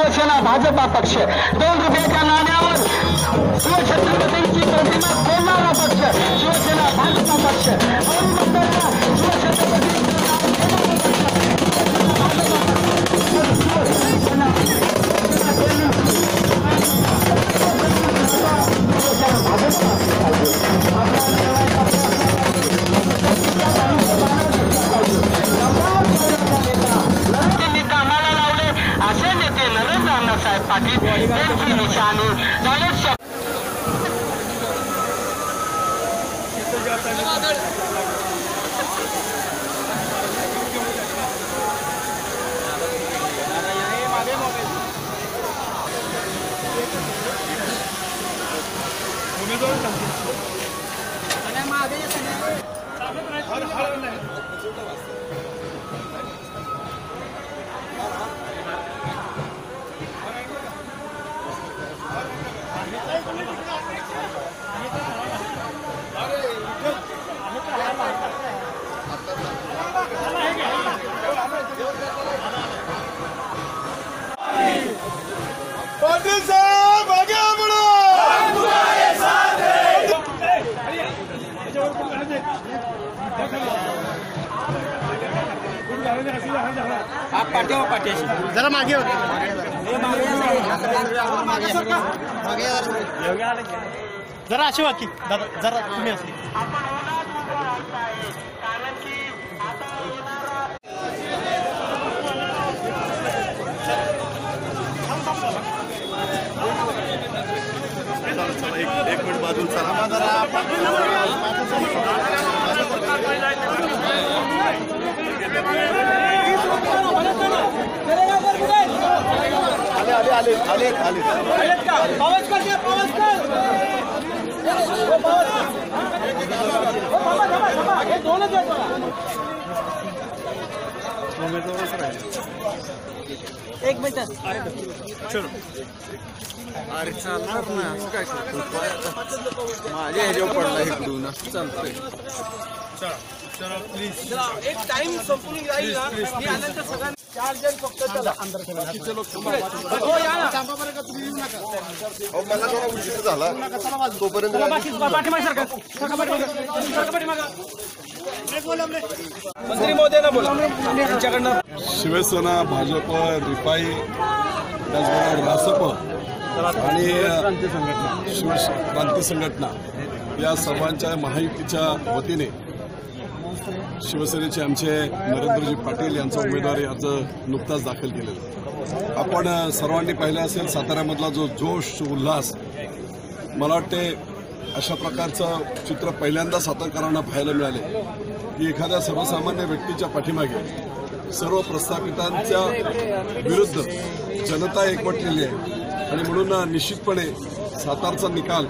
शिवसेना भाजपा पक्ष. दोन रुपयाच्या नाण्यावर शिवछत्रपतींची प्रतिमा पाटील साहेब आगे बढ़ो जरा मागे जरा अशी वाकी. जरा तुम्ही असली. एक मिनिट बाजून चला. जरा आले आले आले एक मिनिट. अरे चालणार ना असं काय करतो माझ्या ह्याच्यावर पडला इकडून असं चालतंय चला, एक टाइम संपून जाईल ना. मी आल्यानंतर सगळ्यांना चार जण फक्त चला. बाकीचे लोक हो या ना. अहो, मला जरा उशीर झाला. तोपर्यंत मंत्री बोला. त्यांच्याकडनं शिवसेना भाजप रिपाई त्याचबरोबर रासप आणि शिव क्रांती संघटना. या सर्वांच्या महायुतीच्या वतीने शिवसेनेचे आमचे नरेंद्रजी पाटील यांचा उमेदवारी अर्ज नुकताच दाखल केलेला आपण सर्वांनी पाहिलं असेल साताऱ्यामधला जो जोश उल्हास मला वाटते अशा प्रकारचं चित्र पहिल्यांदा सातारकरांना पाहायला मिळाले की एखाद्या सर्वसामान्य व्यक्तीच्या पाठीमागे सर्व प्रस्थापितांच्या विरुद्ध जनता एकवटलेली आहे. आणि म्हणून निश्चितपणे सातारचा निकाल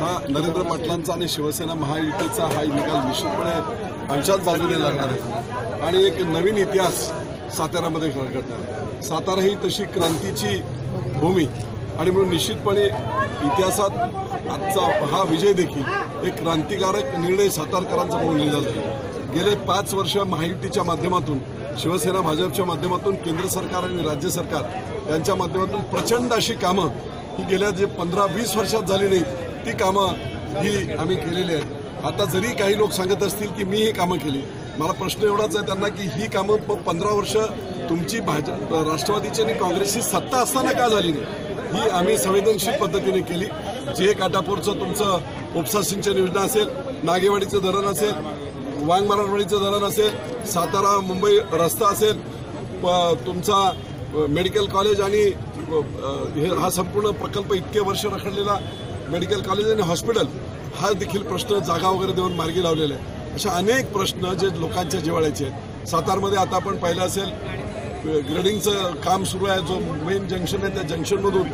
हा नरेंद्र पाटलांचा आणि शिवसेना महायुतीचा हा निकाल निश्चितपणे आमच्याच बाजूने लागणार आहे. आणि एक नवीन इतिहास साताऱ्यामध्ये घडणार सातारा ही तशी क्रांतीची भूमी. आणि म्हणून निश्चितपणे इतिहासात आजचा हा विजय देखील एक क्रांतिकारक निर्णय सातारकरांचा म्हणून लिहिला जाईल. गेले पाच वर्ष महायुतीच्या माध्यमातून शिवसेना भाजपच्या माध्यमातून केंद्र सरकार आणि राज्य सरकार यांच्या माध्यमातून प्रचंड अशी कामं ही गेल्या जे पंधरा वीस वर्षात झाली नाही ती कामं ही आम्ही केलेली आहेत. आता जरी काही लोक सांगत असतील की मी ही कामं केली मला प्रश्न एवढाच आहे त्यांना की ही कामं प- पंधरा वर्ष तुमची भाजप राष्ट्रवादीची आणि काँग्रेसची सत्ता असताना का झाली नाही? ही आम्ही संवेदनशील पद्धतीने केली. जे काटापूरचं तुमचं उपसा सिंचन योजना असेल नागेवाडीचं धरण असेल वांग मराठवाडीचं धरण असेल सातारा मुंबई रस्ता असेल प- तुमचा मेडिकल कॉलेज आणि हे हा संपूर्ण प्रकल्प इतके वर्ष रखडलेला मेडिकल कॉलेज आणि हॉस्पिटल हा देखील प्रश्न जागा वगैरे देऊन मार्गी लावलेला आहे अशा अनेक प्रश्न जे लोकांच्या जिवाळ्याचे आहेत. सातारमध्ये आता आपण पाहिलं असेल ग्रेडिंगचं काम सुरू आहे. जो मेन जंक्शन आहे त्या जंक्शनमधून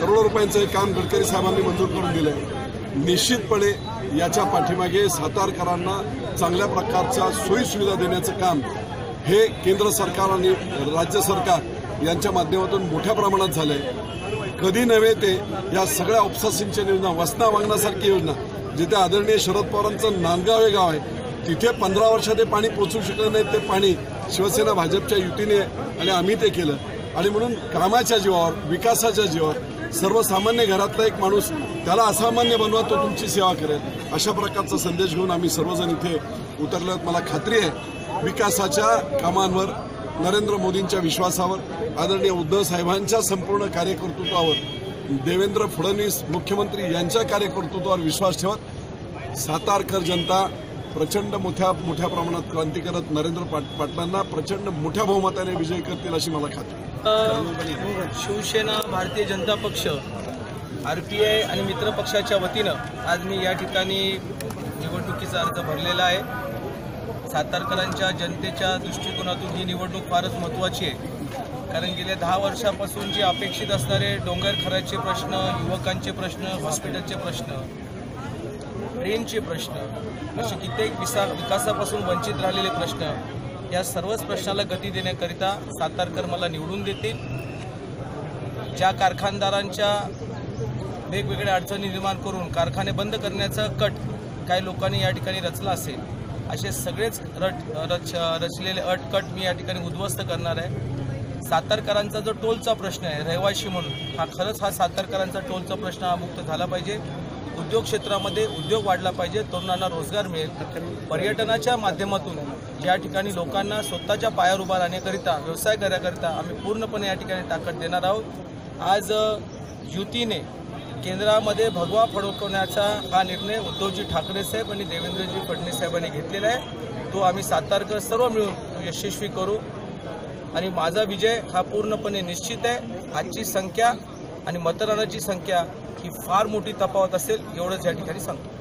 करोडो रुपयांचं हे काम गडकरी साहेबांनी मंजूर करून दिलं आहे निश्चितपणे याच्या पाठीमागे सातारकरांना चांगल्या प्रकारच्या सोयीसुविधा देण्याचं काम हे केंद्र सरकार आणि राज्य सरकार यांच्या माध्यमातून मोठ्या प्रमाणात झालं आहे कधी नव्हे ते या सगळ्या उपसा सिंचन योजना वसना वागण्यासारखी योजना जिथे आदरणीय शरद पवारांचं नांदगाव हे गाव आहे तिथे पंधरा वर्षात ते पाणी पोचू शकलं नाही ते पाणी शिवसेना भाजपच्या युतीने आणि आम्ही ते केलं. आणि म्हणून कामाच्या जीवावर विकासाच्या जीवावर सर्वसामान्य घरातला एक माणूस त्याला असामान्य बनवा तो तुमची सेवा करेल. अशा प्रकारचा संदेश घेऊन आम्ही सर्वजण इथे उतरल्यात मला खात्री आहे विकासाच्या कामांवर नरेंद्र मोदींच्या विश्वासावर आदरणीय उद्धव साहेबांच्या संपूर्ण कार्यकर्तृत्वावर देवेंद्र फडणवीस मुख्यमंत्री यांच्या कार्यकर्तृत्वावर विश्वास ठेवत सातारकर जनता प्रचंड मोठ्या मोठ्या प्रमाणात क्रांती करत नरेंद्र पाट पाटलांना प्रचंड मोठ्या बहुमताने विजय करतील अशी मला खात्री शिवसेना भारतीय जनता पक्ष आर पी आय आणि मित्र पक्षाच्या वतीनं आज मी या ठिकाणी निवडणुकीचा अर्ज भरलेला आहे. सातारकरांच्या जनतेच्या दृष्टिकोनातून ही निवडणूक फारच महत्त्वाची आहे. कारण गेल्या दहा वर्षापासून जे अपेक्षित असणारे डोंगरखराचे प्रश्न युवकांचे प्रश्न हॉस्पिटलचे प्रश्न ट्रेनचे प्रश्न असे कित्येक विसा विकासापासून वंचित राहिलेले प्रश्न या सर्वच प्रश्नाला गती देण्याकरिता सातारकर मला निवडून देतील. ज्या कारखानदारांच्या वेगवेगळ्या अडचणी निर्माण करून कारखाने बंद करण्याचा कट काही लोकांनी या ठिकाणी रचला असेल असे सगळेच रट रच रचलेले अटकट मी या ठिकाणी उद्ध्वस्त करणार आहे. सातारकरांचा जो टोलचा प्रश्न आहे रहिवाशी म्हणून हा खरंच हा सातारकरांचा टोलचा प्रश्न हा मुक्त झाला पाहिजे. उद्योग क्षेत्रामध्ये उद्योग वाढला पाहिजे तरुणांना रोजगार मिळेल. पर्यटनाच्या माध्यमातून या ठिकाणी लोकांना स्वतःच्या पायावर उभा राहण्याकरिता व्यवसाय करण्याकरिता आम्ही पूर्णपणे या ठिकाणी ताकद देणार आहोत. आज युतीने केंद्रामध्ये भगवा फडकवण्याचा हा निर्णय उद्धवजी ठाकरे साहेब आणि देवेंद्रजी फडणवीस साहेबांनी घेतलेला आहे. तो आम्ही सातारकर सर्व मिळून यशस्वी करू. आणि माझा विजय हा पूर्णपणे निश्चित आहे. आजची संख्या आणि मतदानाची संख्या ही फार मोठी तफावत असेल एवढंच या ठिकाणी सांगतो.